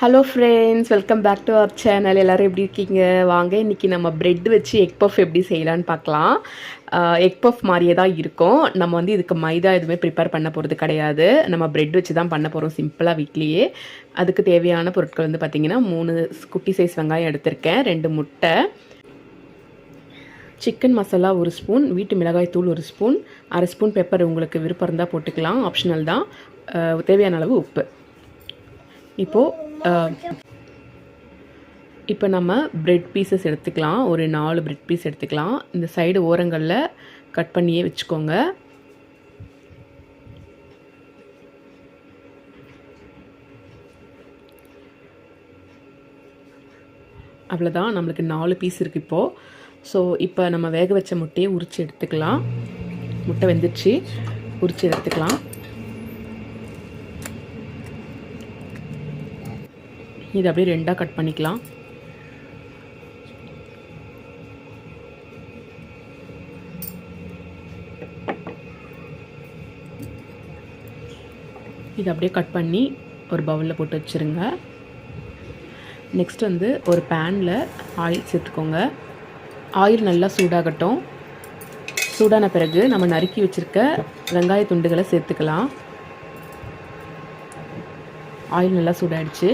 Hello friends welcome back to our channel எல்லோரும் எப்படி இருக்கீங்க? வாங்க இன்றைக்கி நம்ம ப்ரெட் வச்சு எக் பஃப் எப்படி செய்யலான்னு பார்க்கலாம். எக் பஃப் மாதிரியே தான் இருக்கும். நம்ம வந்து இதுக்கு மைதா எதுவுமே ப்ரிப்பேர் பண்ண போகிறது கிடையாது. நம்ம ப்ரெட் வச்சு தான் பண்ண போகிறோம் சிம்பிளாக வீட்லேயே. அதுக்கு தேவையான பொருட்கள் வந்து பார்த்திங்கன்னா மூணு குட்டி சைஸ் வெங்காயம் எடுத்திருக்கேன். ரெண்டு முட்டை. சிக்கன் மசாலா ஒரு ஸ்பூன் வீட்டு மிளகாய் தூள் ஒரு ஸ்பூன் அரை ஸ்பூன் பெப்பர் உங்களுக்கு விருப்பம் இருந்தால் போட்டுக்கலாம். ஆப்ஷனல் தான். தேவையான அளவு உப்பு. இப்போது இப்போ நம்ம பிரெட் பீசஸ் எடுத்துக்கலாம். ஒரு நாலு பிரெட் பீஸ் எடுத்துக்கலாம். இந்த சைடு ஓரங்களில் கட் பண்ணியே வச்சுக்கோங்க. அவ்வளோதான் நம்மளுக்கு நாலு பீஸ் இருக்குது இப்போது ஸோ இப்போ நம்ம வேக வச்ச முட்டையை உரித்து எடுத்துக்கலாம். முட்டை வெந்துடுச்சு உரித்து எடுத்துக்கலாம். இது அப்படியே ரெண்டாக கட் பண்ணிக்கலாம். இது அப்படியே கட் பண்ணி ஒரு பவுலில் போட்டு வச்சுருங்க. நெக்ஸ்ட் வந்து ஒரு பேனில் ஆயில் சேர்த்துக்கோங்க. ஆயில் நல்லா சூடாகட்டும். சூடான பிறகு நம்ம நறுக்கி வச்சுருக்க வெங்காய துண்டுகளை சேர்த்துக்கலாம். ஆயில் நல்லா சூடாயிடுச்சு.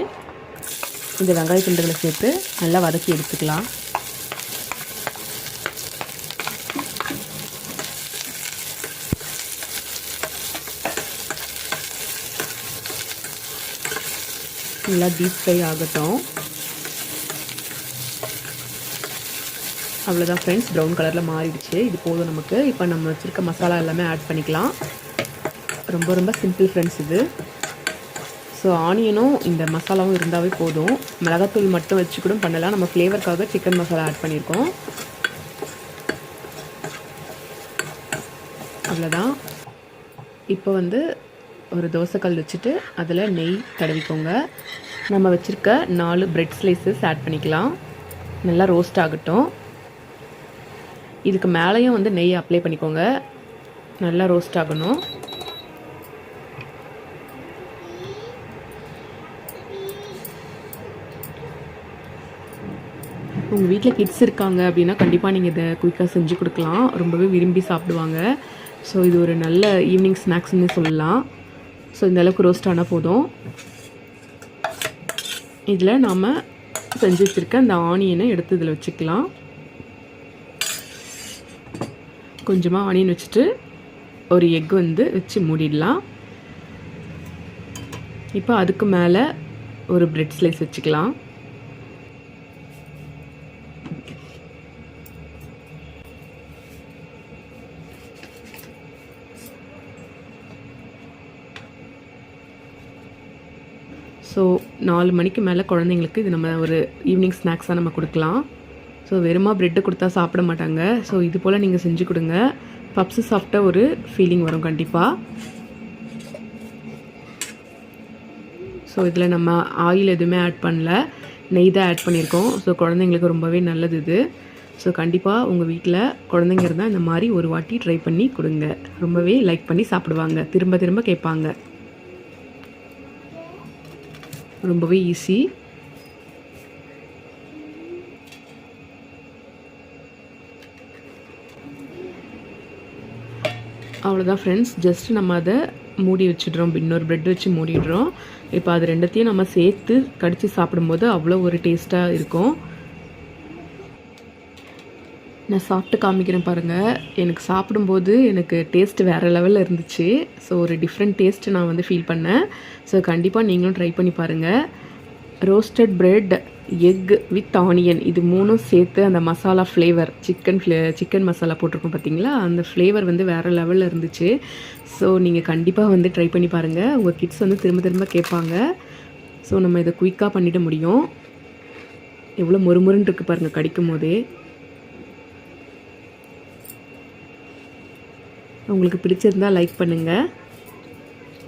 இந்த வெங்காய துண்டுகளை சேர்த்து நல்லா வதக்கி எடுத்துக்கலாம். நல்லா டீப் ஃப்ரை ஆகட்டும். அவ்வளோதான் ஃப்ரெண்ட்ஸ் ப்ரௌன் கலரில் மாறிடுச்சு. இது போதும் நமக்கு. இப்போ நம்ம வச்சுருக்க மசாலா எல்லாமே ஆட் பண்ணிக்கலாம். ரொம்ப ரொம்ப சிம்பிள் ஃப்ரெண்ட்ஸ் இது. ஸோ ஆனியனும் இந்த மசாலாவும் இருந்தாவே போதும். மிளகாத்தூள் மட்டும் வச்சு கூட பண்ணலாம். நம்ம ஃப்ளேவருக்காக சிக்கன் மசாலா ஆட் பண்ணியிருக்கோம் அவ்வளோதான் இப்போ வந்து ஒரு தோசைக்கல் வச்சுட்டு அதில் நெய் தடவிக்கோங்க. நம்ம வச்சுருக்க நாலு பிரெட் ஸ்லைசஸ் ஆட் பண்ணிக்கலாம். நல்லா ரோஸ்ட் ஆகட்டும். இதுக்கு மேலேயும் வந்து நெய் அப்ளை பண்ணிக்கோங்க. நல்லா ரோஸ்ட் ஆகணும். உங்கள் வீட்டில் கிட்ஸ் இருக்காங்க அப்படின்னா கண்டிப்பாக நீங்கள் இதை குயிக்காக செஞ்சு கொடுக்கலாம். ரொம்பவே விரும்பி சாப்பிடுவாங்க. ஸோ இது ஒரு நல்ல ஈவினிங் ஸ்நாக்ஸ்னு சொல்லலாம். ஸோ இந்த அளவுக்கு ரோஸ்ட் ஆனால் போதும். இதில் நாம் செஞ்சு வச்சுருக்க அந்த ஆனியனை எடுத்து இதில் வச்சுக்கலாம். கொஞ்சமாக ஆனியன் வச்சுட்டு ஒரு எக் வந்து வச்சு மூடிடலாம். இப்போ அதுக்கு மேலே ஒரு பிரெட் ஸ்லைஸ் வச்சுக்கலாம். ஸோ நாலு மணிக்கு மேலே குழந்தைங்களுக்கு இது நம்ம ஒரு ஈவினிங் ஸ்நாக்ஸாக நம்ம கொடுக்கலாம். ஸோ வெறுமா ப்ரெட்டு கொடுத்தா சாப்பிட மாட்டாங்க. ஸோ இது போல் நீங்கள் செஞ்சு கொடுங்க. பப்ஸு சாப்பிட்ட ஒரு ஃபீலிங் வரும் கண்டிப்பாக ஸோ இதில் நம்ம ஆயில் எதுவுமே ஆட் பண்ணல. நெய் தான் ஆட் பண்ணியிருக்கோம். ஸோ குழந்தைங்களுக்கு ரொம்பவே நல்லது இது. ஸோ கண்டிப்பாக உங்கள் வீட்டில் குழந்தைங்க இருந்தால் இந்த மாதிரி ஒரு வாட்டி ட்ரை பண்ணி கொடுங்க. ரொம்பவே லைக் பண்ணி சாப்பிடுவாங்க. திரும்ப திரும்ப கேட்பாங்க. ரொம்பவே ஈஸி அவ்வளோதான் ஃப்ரெண்ட்ஸ் ஜஸ்ட் நம்ம அதை மூடி வச்சிடுறோம். இன்னொரு ப்ரெட் வச்சு மூடிடுறோம். இப்போ அது ரெண்டத்தையும் நம்ம சேர்த்து கடித்து சாப்பிடும்போது அவ்வளோ ஒரு டேஸ்ட்டாக இருக்கும். நான் சாப்பிட்டு காமிக்கிறேன் பாருங்கள் எனக்கு சாப்பிடும்போது எனக்கு டேஸ்ட் வேறு லெவலில் இருந்துச்சு. ஸோ ஒரு டிஃப்ரெண்ட் டேஸ்ட் நான் வந்து ஃபீல் பண்ணேன். ஸோ கண்டிப்பாக நீங்களும் ட்ரை பண்ணி பாருங்கள் roasted bread egg with onion இது மூணும் சேர்த்து அந்த மசாலா ஃப்ளேவர் சிக்கன் ஃப்ளே சிக்கன் மசாலா போட்டிருக்கோம் பார்த்தீங்களா அந்த ஃப்ளேவர் வந்து வேறு லெவலில் இருந்துச்சு. ஸோ நீங்கள் கண்டிப்பாக வந்து ட்ரை பண்ணி பாருங்கள் உங்கள் கிட்ஸ் வந்து திரும்ப திரும்ப கேட்பாங்க. ஸோ நம்ம இதை குயிக்காக பண்ணிட முடியும். எவ்வளோ மொறுமொறுன்னு இருக்குது பாருங்கள் கடிக்கும் போதே. உங்களுக்கு பிடிச்சிருந்தா லைக் பண்ணுங்கள்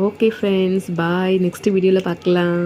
ஓகே ஃப்ரெண்ட்ஸ் பாய் நெக்ஸ்ட் வீடியோவில் பார்க்கலாம்.